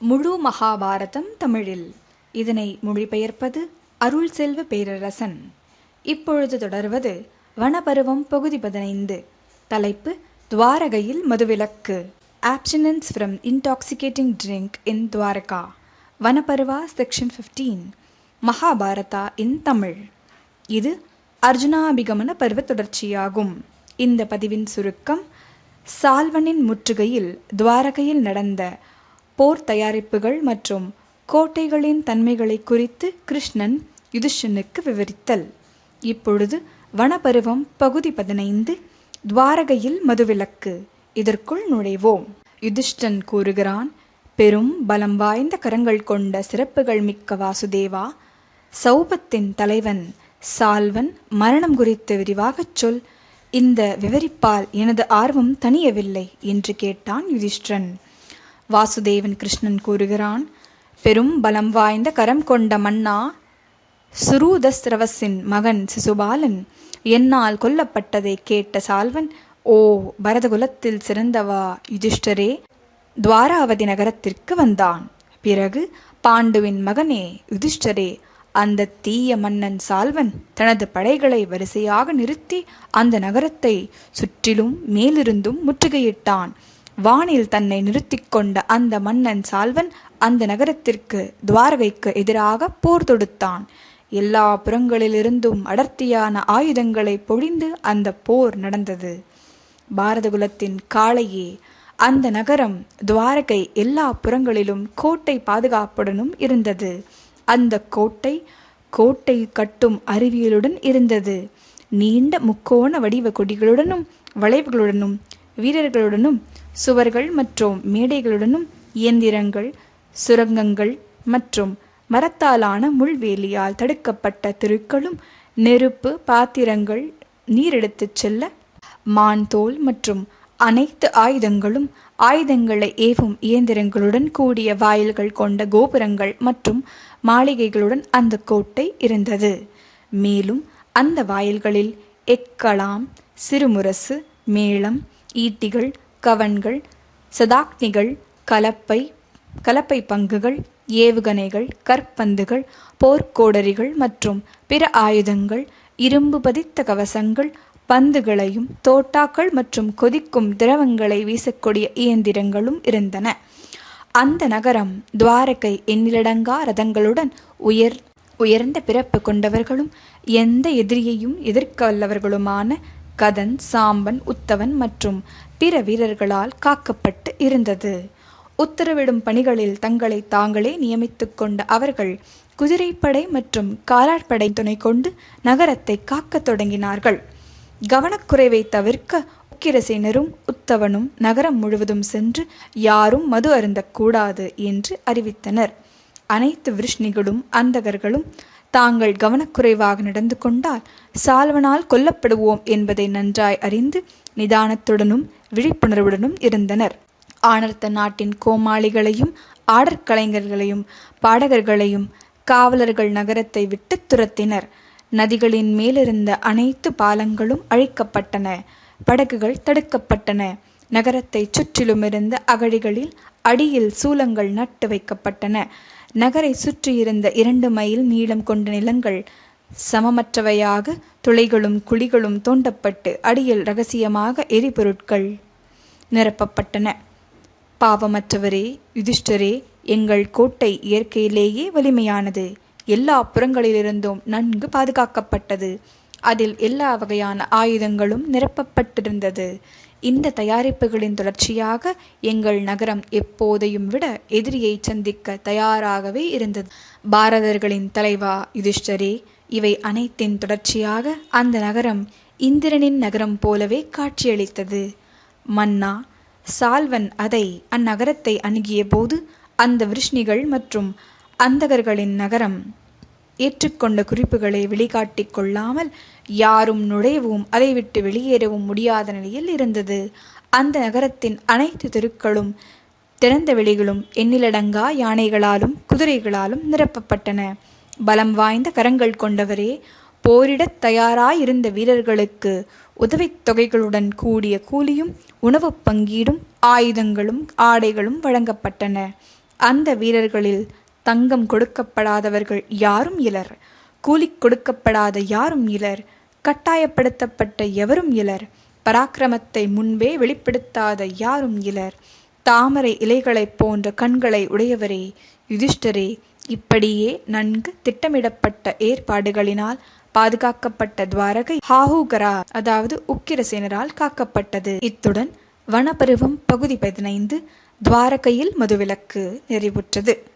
முழு மகாபாரதம் தமிழில். இதனை மொழிபெயர்ப்பது அருள் செல்வ பேரரசன். இப்பொழுது தொடர்வது வனபருவம் பகுதி பதினைந்து. தலைப்பு துவாரகையில் மதுவிலக்கு. Abstinence from intoxicating drink in Dwaraka Vanaparva section fifteen Mahabharata in Tamil. இது அர்ஜுனாபிகமன பருவ தொடர்ச்சியாகும். இந்த பதிவின் சுருக்கம் சால்வனின் முற்றுகையில் துவாரகையில் நடந்த போர் தயாரிப்புகள் மற்றும் கோட்டைகளின் தன்மைகளை குறித்து கிருஷ்ணன் யுதிஷ்டனுக்கு விவரித்தல். இப்பொழுது வனபருவம் பகுதி பதினைந்து துவாரகையில் மதுவிலக்கு. இதற்குள் நுழைவோம். யுதிஷ்டன் கூறுகிறான் பெரும் பலம் வாய்ந்த கரங்கள் கொண்ட சிறப்புகள் மிக்க வாசுதேவா சௌபத்தின் தலைவன் சால்வன் மரணம் குறித்து விரிவாகச் சொல். இந்த விவரிப்பால் எனது ஆர்வம் தணியவில்லை என்று கேட்டான் யுதிஷ்டன் வாசுதேவன் கிருஷ்ணன் கூறுகிறான் பெரும் பலம் வாய்ந்த கரம் கொண்ட மன்னா சுரூதஸ்ரவஸின் மகன் சிசுபாலன் என்னால் கொல்லப்பட்டதை கேட்ட சால்வன் ஓ பரதகுலத்தில் சிறந்தவா யுதிஷ்டரே துவாராவதி நகரத்திற்கு வந்தான். பிறகு பாண்டுவின் மகனே யுதிஷ்டரே அந்த தீய மன்னன் சால்வன் தனது படைகளை வரிசையாக நிறுத்தி அந்த நகரத்தை சுற்றிலும் மேலிருந்தும் முற்றுகையிட்டான். வானில் தன்னை நிறுத்தி கொண்ட அந்த மன்னன் சால்வன் அந்த நகரத்திற்கு துவாரகைக்கு எதிராக போர் தொடுத்தான். எல்லா புறங்களிலிருந்தும் அடர்த்தியான ஆயுதங்களை பொழிந்து அந்த போர் நடந்தது. பாரதகுலத்தின் காளையே அந்த நகரம் துவாரகை எல்லா புறங்களிலும் கோட்டை பாதுகாப்புடனும் இருந்தது. அந்த கோட்டை கோட்டை கட்டும் அறிவியலுடன் இருந்தது. நீண்ட முக்கோண வடிவ கொடிகளுடனும் வளைவுகளுடனும் வீரர்களுடனும் சுவர்கள் மற்றும் மேடைகளுடனும் இயந்திரங்கள் சுரங்கங்கள் மற்றும் மரத்தாலான முள்வேலியால் தடுக்கப்பட்ட தெருக்களும் நெருப்பு பாத்திரங்கள் நீர் எடுத்துச் செல்ல மான் தோல் மற்றும் அனைத்து ஆயுதங்களும் ஆயுதங்களை ஏவும் இயந்திரங்களுடன் கூடிய வாயில்கள் கொண்ட கோபுரங்கள் மற்றும் மாளிகைகளுடன் அந்த கோட்டை இருந்தது. மேலும் அந்த வாயில்களில் எக்கலாம் சிறுமுரசு மேளம் ஈட்டிகள் கவன்கள் சதாக்னிகள் கலப்பை கலப்பை பங்குகள் ஏவுகணைகள் கற்பந்துகள் போர்க்கோடரிகள் மற்றும் பிற ஆயுதங்கள் இரும்பு பதித்த கவசங்கள் பந்துகளையும் தோட்டாக்கள் மற்றும் கொதிக்கும் திரவங்களை வீசக்கூடிய இயந்திரங்களும் இருந்தன. அந்த நகரம் துவாரகை எண்ணிலடங்கா ரதங்களுடன் உயர் உயர்ந்த பிறப்பு கொண்டவர்களும் எந்த எதிரியையும் எதிர்க்க வல்லவர்களுமான கதன் சாம்பன் உத்தவன் மற்றும் பிற வீரர்களால் காக்கப்பட்டு இருந்தது. உத்தரவிடும் பணிகளில் தங்களை தாங்களே நியமித்துக் கொண்ட அவர்கள் குதிரைப்படை மற்றும் காலாட்படை துணை கொண்டு நகரத்தை காக்கத் தொடங்கினார்கள். கவனக்குறைவை தவிர்க்க உக்கிரசேனரும் உத்தவனும் நகரம் முழுவதும் சென்று யாரும் மது அருந்தக்கூடாது என்று அறிவித்தனர். அனைத்து விருஷ்ணிகளும் அந்தகர்களும் தாங்கள் கவனக்குறைவாக நடந்து கொண்டால் சால்வனால் கொல்லப்படுவோம் என்பதை நன்றாய் அறிந்து நிதானத்துடனும் விழிப்புணர்வுடனும் இருந்தனர். ஆனர்த்த நாட்டின் கோமாளிகளையும் ஆடற்கலைஞர்களையும் பாடகர்களையும் காவலர்கள் நகரத்தை விட்டு துரத்தினர். நதிகளின் மேலிருந்த அனைத்து பாலங்களும் அழிக்கப்பட்டன. படகுகள் தடுக்கப்பட்டன. நகரத்தை சுற்றிலுமிருந்த அகழிகளில் அடியில் சூலங்கள் நட்டு வைக்கப்பட்டன. நகரை சுற்றியிருந்த இரண்டு மைல் நீளம் கொண்ட நிலங்கள் சமமற்றவையாக துளைகளும் குழிகளும் தோண்டப்பட்டு அடியில் ரகசியமாக எரிபொருட்கள் நிரப்பப்பட்டன. பாவமற்றவரே யுதிஷ்டரே எங்கள் கோட்டை இயற்கையிலேயே வலிமையானது. எல்லா புறங்களிலிருந்தும் நன்கு பாதுகாக்கப்பட்டது. அதில் எல்லா வகையான ஆயுதங்களும் நிரப்பப்பட்டிருந்தது. இந்த தயாரிப்புகளின் தொடர்ச்சியாக எங்கள் நகரம் எப்போதையும் விட எதிரியை சந்திக்க தயாராகவே இருந்தது. பாரதர்களின் தலைவா யுதிஷ்டரே இவை அனைத்தின் தொடர்ச்சியாக அந்த நகரம் இந்திரனின் நகரம் போலவே காட்சியளித்தது. மன்னா சால்வன் அதை அந்நகரத்தை அணுகிய போது அந்த விருஷ்ணிகள் மற்றும் அந்தகர்களின் நகரம் ஏற்றுக்கொண்ட குறிப்புகளை வெளிக்காட்டிக் கொள்ளாமல் யாரும் நுழையவும் அதை விட்டு வெளியேறவும் முடியாத நிலையில் இருந்தது. அந்த நகரத்தின் அனைத்து தெருக்களும் திறந்த வெளிகளும் எண்ணிலடங்கா யானைகளாலும் குதிரைகளாலும் நிரப்பப்பட்டன. பலம் வாய்ந்த கரங்கள் கொண்டவரே போரிடத் தயாராயிருந்த வீரர்களுக்கு உதவித் தொகைகளுடன் கூடிய கூலியும் உணவுப் பங்கீடும் ஆயுதங்களும் ஆடைகளும் வழங்கப்பட்டன. அந்த வீரர்களில் தங்கம் கொடுக்கப்படாதவர்கள் யாரும் இலர். கூலிக் கொடுக்கப்படாத யாரும் இலர். கட்டாயப்படுத்தப்பட்ட எவரும் இலர். பராக்கிரமத்தை முன்பே வெளிப்படுத்தாத யாரும் இலர். தாமரை இலைகளைப் போன்ற கண்களை உடையவரே யுதிஷ்டரே இப்படியே நன்கு திட்டமிடப்பட்ட ஏற்பாடுகளினால் பாதுகாக்கப்பட்ட துவாரகை ஹாஹூகரா அதாவது உக்கிரசேனரால் காக்கப்பட்டது. இத்துடன் வனப்பருவம் பகுதி பதினைந்து துவாரகையில் மதுவிலக்கு நிறைவுற்றது.